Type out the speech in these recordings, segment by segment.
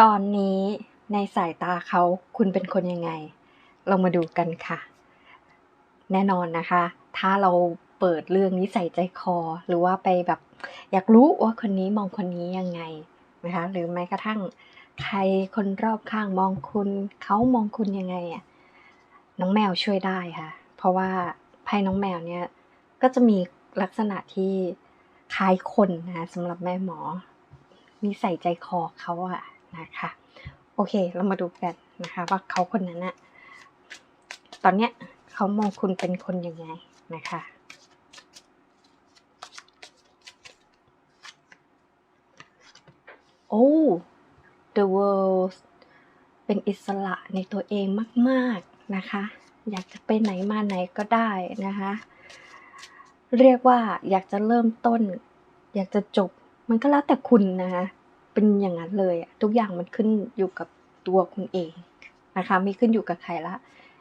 ตอนนี้ในสายตาเขาคุณเป็นคนยังไง เรามาดูกันค่ะ แน่นอนนะคะ ถ้าเราเปิดเรื่องนิสัยใจคอ หรือว่าไปแบบ อยากรู้ว่าคนนี้มองคนนี้ยังไงนะคะหรือแม้กระทั่งใครคนรอบข้างมองคุณเขามองคุณยังไงอะน้องแมวช่วยได้ค่ะ เพราะว่าไพ่น้องแมวเนี่ยก็จะมีลักษณะที่คล้ายคนนะสำหรับแม่หมอนิสัยใจคอเขาอะ นะคะโอเคเรามาดูกันนะคะว่าเขาคนนั้นอะตอนเนี้ยเขามองคุณเป็นคนยังไงนะคะโอ้ the world เป็นอิสระในตัวเองมากๆนะคะ อยากจะไปไหนมาไหนก็ได้นะคะ เรียกว่าอยากจะเริ่มต้น อยากจะจบมันก็แล้วแต่คุณนะคะ เป็นอย่างนั้นเลยอะทุกอย่างมันขึ้นอยู่กับตัวคุณเองนะคะไม่ขึ้นอยู่กับใครละ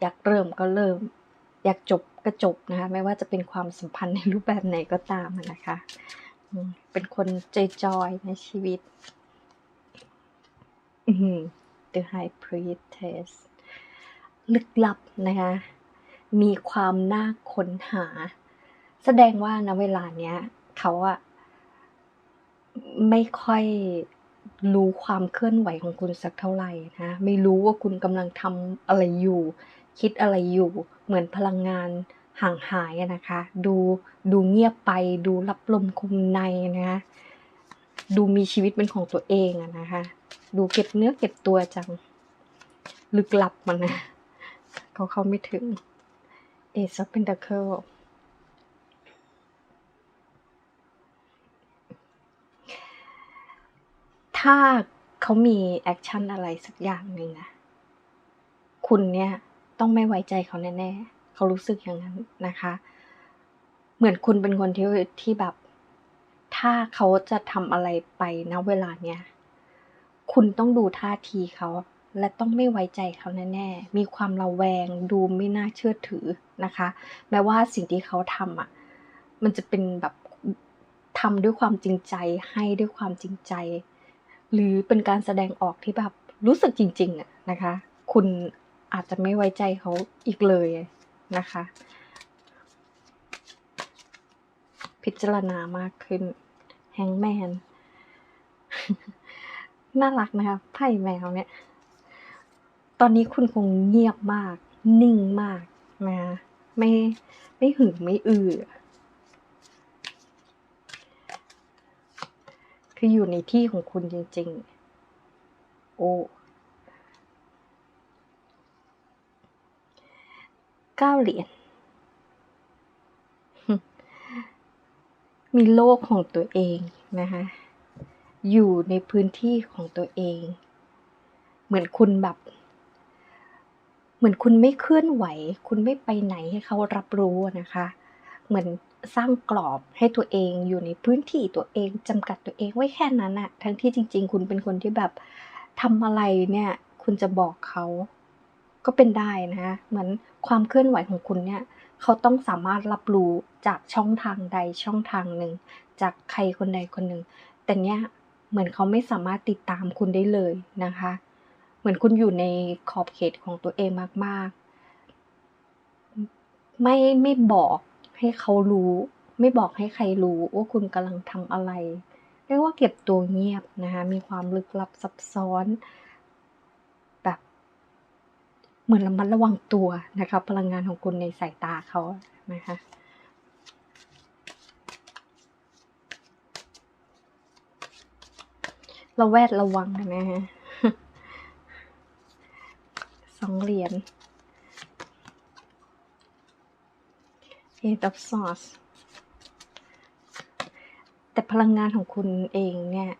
อยากเริ่มก็เริ่ม อยากจบก็จบนะคะไม่ว่าจะเป็นความสัมพันธ์ในรูปแบบไหนก็ตามนะคะเป็นคนใจจอยในชีวิตอืม The High Priestess ลึกลับนะคะ มีความน่าค้นหา แสดงว่าณเวลาเนี้ย เขาอะ ไม่ค่อยรู้ความเคลื่อนไหวของคุณสักเท่าไหร่นะไม่รู้ว่าคุณกำลังทำอะไรอยู่ คิดอะไรอยู่ เหมือนพลังงานห่างหายนะคะ ดูดูเงียบไป ดูรับลมคมในนะคะดูมีชีวิตเป็นของตัวเองนะคะ ดูเก็บเนื้อเก็บตัวจัง ลึกลับมันนะเขาเข้าไม่ถึง Ace of Pentacle ถ้าเขามีแอคชั่นอะไรสักอย่างหนึ่งนะคุณเนี่ยต้องไม่ไว้ใจเขาแน่ๆ เขารู้สึกอย่างนั้นนะคะ เหมือนคุณเป็นคนที่ที่แบบ ถ้าเขาจะทำอะไรไปณเวลาเนี้ยคุณต้องดูท่าทีเขาและต้องไม่ไว้ใจเขาแน่ๆ มีความระแวงดูไม่น่าเชื่อถือนะคะ แม้ว่าสิ่งที่เขาทำอะ มันจะเป็นแบบทำด้วยความจริงใจให้ด้วยความจริงใจ หรือเป็นการแสดงออกที่แบบรู้สึกจริงๆอะนะคะ คุณอาจจะไม่ไว้ใจเขาอีกเลยนะคะ พิจารณามากขึ้นแฮงแมนน่ารักนะคะไพ่แมวเนี่ย ตอนนี้คุณคงเงียบมาก นิ่งมากนะไม่ไม่หึงไม่อือ คืออยู่ในที่ของคุณจริง ๆ โอ้เก้าเหรียญมีโลกของตัวเองนะคะ อยู่ในพื้นที่ของตัวเอง เหมือนคุณแบบ เหมือนคุณไม่เคลื่อนไหว คุณไม่ไปไหนให้เขารับรู้นะคะ เหมือน สร้างกรอบให้ตัวเองอยู่ในพื้นที่ตัวเองจำกัดตัวเองไว้แค่นั้นอะทั้งที่จริง ๆ คุณเป็นคนที่แบบทำอะไรเนี่ย คุณจะบอกเขาก็เป็นได้นะคะเหมือนความเคลื่อนไหวของคุณเนี่ยเขาต้องสามารถรับรู้จากช่องทางใดช่องทางหนึ่ง จากใครคนใดคนหนึ่ง แต่เนี้ยเหมือนเขาไม่สามารถติดตามคุณได้เลยนะคะ เหมือนคุณอยู่ในขอบเขตของตัวเองมากๆ ไม่ไม่บอก ให้เขารู้ ไม่บอกให้ใครรู้ว่าคุณกำลังทำอะไร เรียกว่าเก็บตัวเงียบนะคะ มีความลึกลับซับซ้อน แบบเหมือนระมัดระวังตัวนะคะพลังงานของคุณในสายตาเขานะคะราแวดระวังนะฮะสองเหรียญ Eight of Swords แต่พลังงานของคุณเองเนี่ย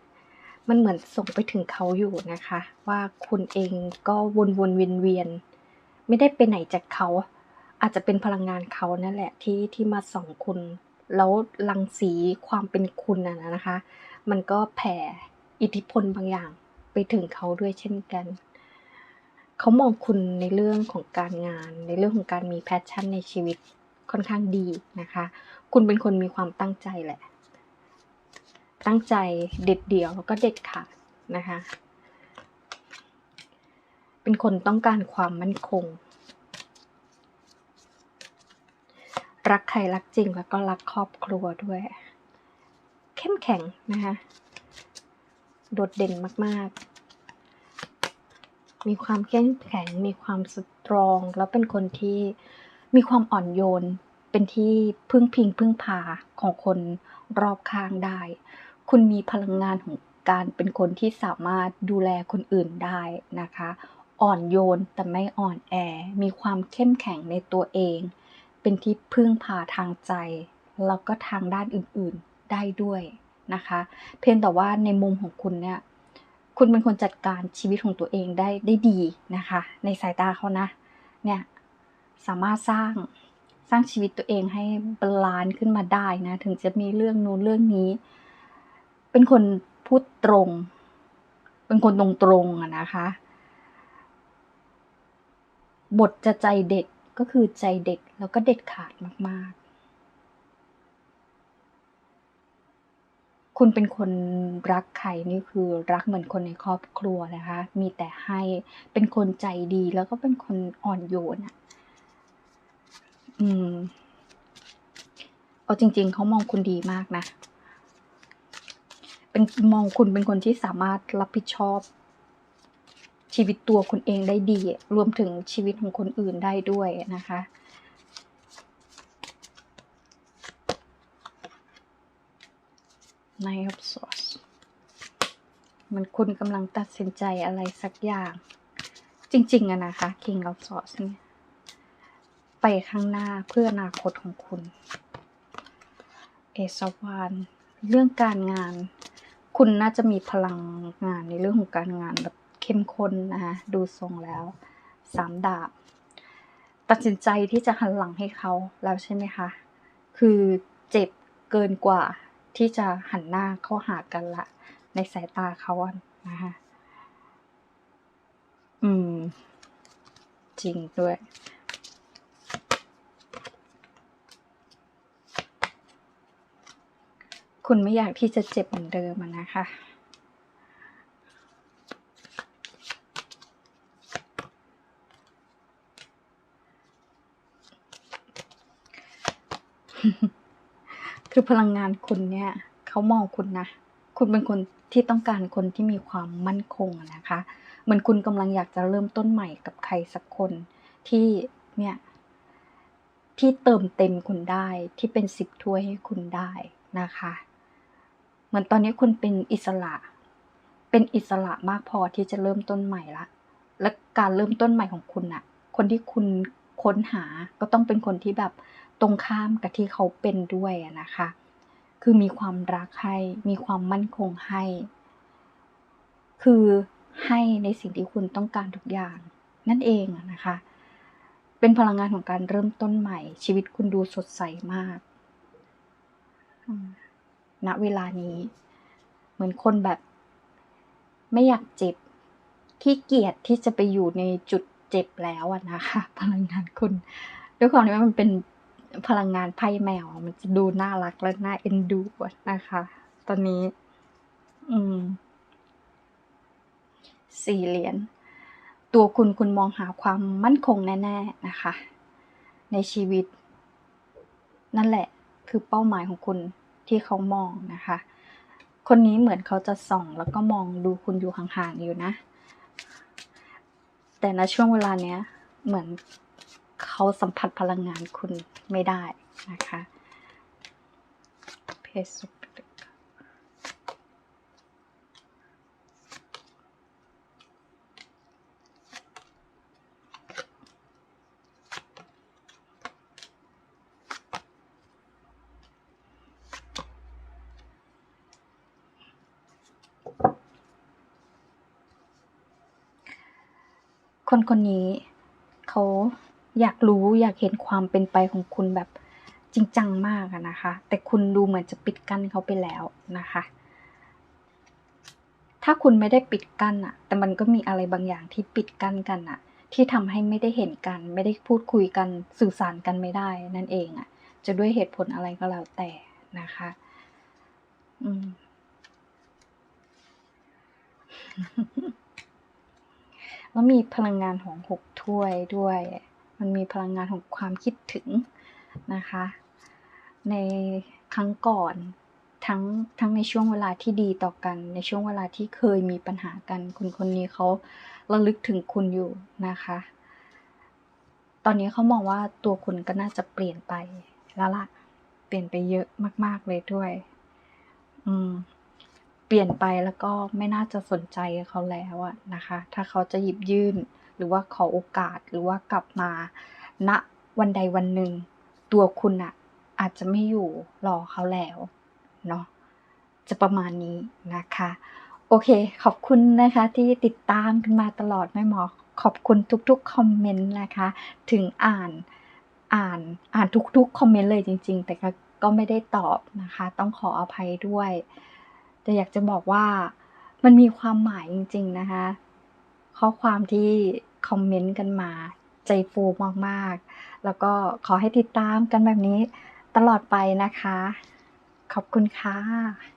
มันเหมือนส่งไปถึงเขาอยู่นะคะ ว่าคุณเองก็วนวนเวียนเวียนๆไม่ได้ไปไหนจากเขา อาจจะเป็นพลังงานเขานั่นแหละที่ที่มาส่องคุณ แล้วรังสีความเป็นคุณน่ะนะคะ มันก็แผ่อิทธิพลบางอย่างไปถึงเขาด้วยเช่นกัน เขามองคุณในเรื่องของการงาน ในเรื่องของการมีแพชชั่นในชีวิต ค่อนข้างดีนะคะ คุณเป็นคนมีความตั้งใจแหละ ตั้งใจเด็ดเดี่ยวแล้วก็เด็ดขาดนะคะ เป็นคนต้องการความมั่นคง รักใครรักจริงแล้วก็รักครอบครัวด้วย เข้มแข็งนะคะ โดดเด่นมาก ๆมีความเข้มแข็ง มีความสตรอง แล้วเป็นคนที่มีความอ่อนโยน เป็นที่พึ่งพิงพึ่งพาของคนรอบข้างได้ คุณมีพลังงานของการเป็นคนที่สามารถดูแลคนอื่นได้นะคะ อ่อนโยนแต่ไม่อ่อนแอ มีความเข้มแข็งในตัวเอง เป็นที่พึ่งพาทางใจ แล้วก็ทางด้านอื่นๆได้ด้วยนะคะ เพียงแต่ว่าในมุมของคุณเนี่ย คุณเป็นคนจัดการชีวิตของตัวเองได้ได้ดีนะคะ ในสายตาเขานะ เนี่ย สามารถสร้าง สร้างชีวิตตัวเองให้บาลานซ์ขึ้นมาได้นะ ถึงจะมีเรื่องนู้นเรื่องนี้ เป็นคนพูดตรง เป็นคนตรงๆอะนะคะ บทจะใจเด็ดก็คือใจเด็ดแล้วก็เด็ดขาดมากๆคุณเป็นคนรักใครนี่คือรักเหมือนคนในครอบครัวนะคะ มีแต่ให้เป็นคนใจดีแล้วก็เป็นคนอ่อนโยนอะ อืม เอาจริง ๆ เขามองคุณดีมากนะ เป็นมองคุณเป็นคนที่สามารถรับผิดชอบ ชีวิตตัวคุณเองได้ดี รวมถึงชีวิตของคนอื่นได้ด้วยนะคะ Nine of Swords มันคุณกำลังตัดสินใจอะไรสักอย่าง จริง ๆอะนะคะ King of Swords เนี่ย ไปข้างหน้าเพื่ออนาคตของคุณ เอสวานเรื่องการงาน คุณน่าจะมีพลังงานในเรื่องของการงานแบบเข้มข้นนะคะดูทรงแล้วสามดาบ ตัดสินใจที่จะหันหลังให้เขาแล้วใช่ไหมคะ คือเจ็บเกินกว่าที่จะหันหน้าเข้าหากันละในสายตาเขาอะนะคะอืม จริงด้วย คุณไม่อยากที่จะเจ็บเหมือนเดิมนะคะ คือพลังงานคุณเนี่ยเขามองคุณนะ คุณเป็นคนที่ต้องการคนที่มีความมั่นคงนะคะ เหมือนคุณกำลังอยากจะเริ่มต้นใหม่กับใครสักคนที่เนี่ยที่เติมเต็มคุณได้ที่เป็นสิบถ้วยให้คุณได้นะคะ เหมือนตอนนี้คุณเป็นอิสระ เป็นอิสระมากพอที่จะเริ่มต้นใหม่ละ และการเริ่มต้นใหม่ของคุณอะคนที่คุณค้นหาก็ต้องเป็นคนที่แบบตรงข้ามกับที่เขาเป็นด้วยนะคะ คือมีความรักให้ มีความมั่นคงให้ คือให้ในสิ่งที่คุณต้องการทุกอย่าง นั่นเองนะคะ เป็นพลังงานของการเริ่มต้นใหม่ ชีวิตคุณดูสดใสมาก ณเวลานี้ เหมือนคนแบบ ไม่อยากเจ็บขี้เกียจที่จะไปอยู่ในจุดเจ็บแล้วอะนะคะพลังงานคุณด้วยความที่ว่ามันเป็นพลังงานไพ่แมว มันจะดูน่ารักและน่าเอ็นดูนะคะ ตอนนี้ อืมสี่เหรียญตัวคุณคุณมองหาความมั่นคงแน่ ๆนะคะ ในชีวิต นั่นแหละคือเป้าหมายของคุณ ที่เขามองนะคะ คนนี้เหมือนเขาจะส่องแล้วก็มองดูคุณอยู่ห่างๆอยู่นะ แต่ในช่วงเวลาเนี้ยเหมือนเขาสัมผัสพลังงานคุณไม่ได้นะคะ เพศสุ คนคนนี้เขาอยากรู้อยากเห็นความเป็นไปของคุณแบบจริงจังมากนะคะ แต่คุณดูเหมือนจะปิดกั้นเขาไปแล้วนะคะ ถ้าคุณไม่ได้ปิดกั้นอะแต่มันก็มีอะไรบางอย่างที่ปิดกั้นกันอะที่ทำให้ไม่ได้เห็นกัน ไม่ได้พูดคุยกันสื่อสารกันไม่ได้นั่นเองอะจะด้วยเหตุผลอะไรก็แล้วแต่นะคะอืม แล้วมีพลังงานของหกถ้วยด้วย มันมีพลังงานของความคิดถึงนะคะ ในครั้งก่อนทั้งทั้งในช่วงเวลาที่ดีต่อกัน ในช่วงเวลาที่เคยมีปัญหากัน คนคนนี้เขาระลึกถึงคุณอยู่นะคะ ตอนนี้เขามองว่าตัวคุณก็น่าจะเปลี่ยนไปแล้วล่ะ เปลี่ยนไปเยอะมาก ๆเลยด้วย อืม เปลี่ยนไปแล้วก็ไม่น่าจะสนใจเขาแล้วอะนะคะ ถ้าเขาจะหยิบยื่นหรือว่าขอโอกาสหรือว่ากลับมาณวันใดวันหนึ่ง ตัวคุณอะอาจจะไม่อยู่รอเขาแล้วเนาะจะประมาณนี้นะคะ โอเค ขอบคุณนะคะที่ติดตามกันมาตลอดแม่หมอ ขอบคุณทุกๆคอมเมนต์นะคะ ถึงอ่านอ่านอ่านทุกๆคอมเมนต์เลยจริง ๆ แต่ก็ไม่ได้ตอบนะคะ ต้องขออภัยด้วย แต่อยากจะบอกว่ามันมีความหมายจริง ๆ นะคะ ข้อความที่คอมเมนต์กันมา ใจฟูมากๆ แล้วก็ขอให้ติดตามกันแบบนี้ตลอดไปนะคะ ขอบคุณค่ะ